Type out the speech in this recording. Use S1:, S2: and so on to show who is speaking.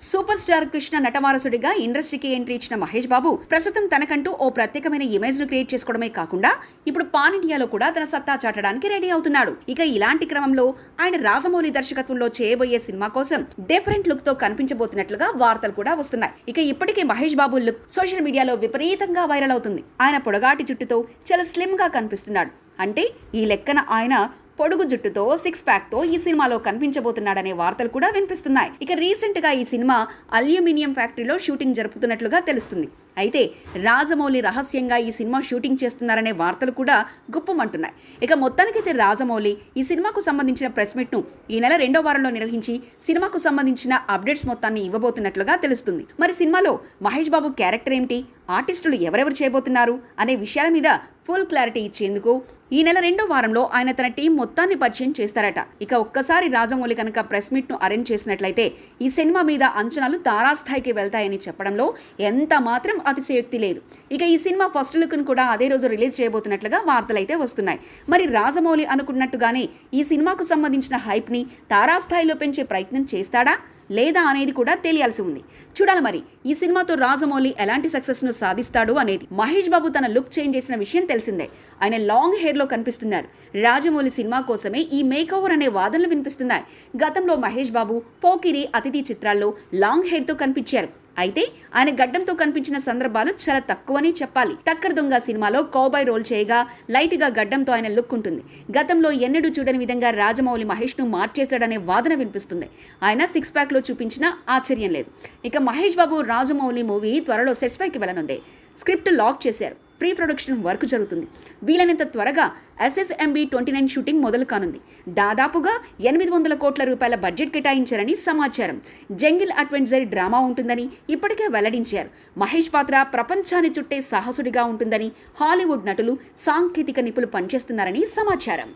S1: Super star Krishna నటవారసుడిగా ఇండస్ట్రీకి entry ఇచ్చిన మహేష్ బాబు ప్రస్తుతం తనకంటూ ఓ ప్రత్యేకమైన ఇమేజ్ను క్రియేట్ చేసుకోవడమే కాకుండా ఇప్పుడు పాన్ ఇండియాలో కూడా తన సత్తా చాటడానికి రెడీ అవుతున్నాడు. ఇక ఇలాంటి క్రమంలో ఆయన రాజమౌళి దర్శకత్వంలో చేయబోయే సినిమా కోసం డిఫరెంట్ లుక్తో కనిపించబోతున్నట్లుగా వార్తలు కూడా వస్తున్నాయి. ఇక ఇప్పటికే మహేష్ బాబు లుక్ సోషల్ మీడియాలో విపరీతంగా వైరల్ అవుతుంది. ఆయన పొడగాటి జుట్టుతో చాలా స్లిమ్గా కనిపిస్తున్నాడు. అంటే ఈ లెక్కన ఆయన పొడుగు జుట్టుతో సిక్స్ ప్యాక్తో ఈ సినిమాలో కనిపించబోతున్నాడనే వార్తలు కూడా వినిపిస్తున్నాయి. ఇక రీసెంట్గా ఈ సినిమా అల్యూమినియం ఫ్యాక్టరీలో షూటింగ్ జరుపుతున్నట్లుగా తెలుస్తుంది. అయితే రాజమౌళి రహస్యంగా ఈ సినిమా షూటింగ్ చేస్తున్నారనే వార్తలు కూడా గుప్పమంటున్నాయి. ఇక మొత్తానికైతే రాజమౌళి ఈ సినిమాకు సంబంధించిన ప్రెస్ మీట్ను ఈ నెల రెండో వారంలో నిర్వహించి సినిమాకు సంబంధించిన అప్డేట్స్ మొత్తాన్ని ఇవ్వబోతున్నట్లుగా తెలుస్తుంది. మరి సినిమాలో మహేష్ బాబు క్యారెక్టర్ ఏమిటి? ఆర్టిస్టులు ఎవరెవరు చేయబోతున్నారు? అనే విషయాల మీద ఫుల్ క్లారిటీ ఇచ్చేందుకు ఈ నెల రెండో వారంలో ఆయన తన టీం మొత్తాన్ని పరిచయం చేస్తారట. ఇక ఒక్కసారి రాజమౌళి కనుక ప్రెస్ మీట్ను అరేంజ్ చేసినట్లయితే ఈ సినిమా మీద అంచనాలు తారాస్థాయికి వెళ్తాయని చెప్పడంలో ఎంత మాత్రం అతిశయోక్తి లేదు. ఇక ఈ సినిమా ఫస్ట్ లుక్ను కూడా అదే రోజు రిలీజ్ చేయబోతున్నట్లుగా వార్తలైతే వస్తున్నాయి. మరి రాజమౌళి అనుకున్నట్టుగానే ఈ సినిమాకు సంబంధించిన హైప్ని తారాస్థాయిలో పెంచే ప్రయత్నం చేస్తాడా? లేదా అనేది కూడా తెలియాల్సి ఉంది. చూడాలి మరి ఈ సినిమాతో రాజమౌళి ఎలాంటి సక్సెస్ను సాధిస్తాడు అనేది. మహేష్ బాబు తన లుక్ చేంజ్ చేసిన విషయం తెలిసిందే. ఆయన లాంగ్ హెయిర్లో కనిపిస్తున్నారు. రాజమౌళి సినిమా కోసమే ఈ మేక్ ఓవర్ అనే వాదనలు వినిపిస్తున్నాయి. గతంలో మహేష్ బాబు పోకిరి అతిథి చిత్రాల్లో లాంగ్ హెయిర్తో కనిపించారు. అయితే ఆయన గడ్డంతో కనిపించిన సందర్భాలు చాలా తక్కువని చెప్పాలి. టక్కర్ దొంగ సినిమాలో కౌబాయ్ రోల్ చేయగా లైట్గా గడ్డంతో ఆయన లుక్ ఉంటుంది గతంలో ఎన్నడూ చూడని విధంగా రాజమౌళి మహేష్ను మార్చేస్తాడనే వాదన వినిపిస్తుంది. ఆయన సిక్స్ ప్యాక్లో చూపించిన ఆశ్చర్యం లేదు. ఇక మహేష్ బాబు రాజమౌళి మూవీ త్వరలో సెట్స్ పైకి వెళ్ళనుంది. స్క్రిప్ట్ లాక్ చేశారు. ప్రీ ప్రొడక్షన్ వర్క్ జరుగుతుంది. వీలైనంత త్వరగా ఎస్ఎస్ఎంబి ట్వంటీ నైన్ షూటింగ్ మొదలు కానుంది. దాదాపుగా ఎనిమిది వందల కోట్ల రూపాయల బడ్జెట్ కేటాయించారని సమాచారం. జంగిల్ అడ్వెంచర్ డ్రామా ఉంటుందని ఇప్పటికే వెల్లడించారు. మహేష్ పాత్ర ప్రపంచాన్ని చుట్టే సాహసుడిగా ఉంటుందని హాలీవుడ్ నటులు సాంకేతిక నిపుణులు పనిచేస్తున్నారని సమాచారం.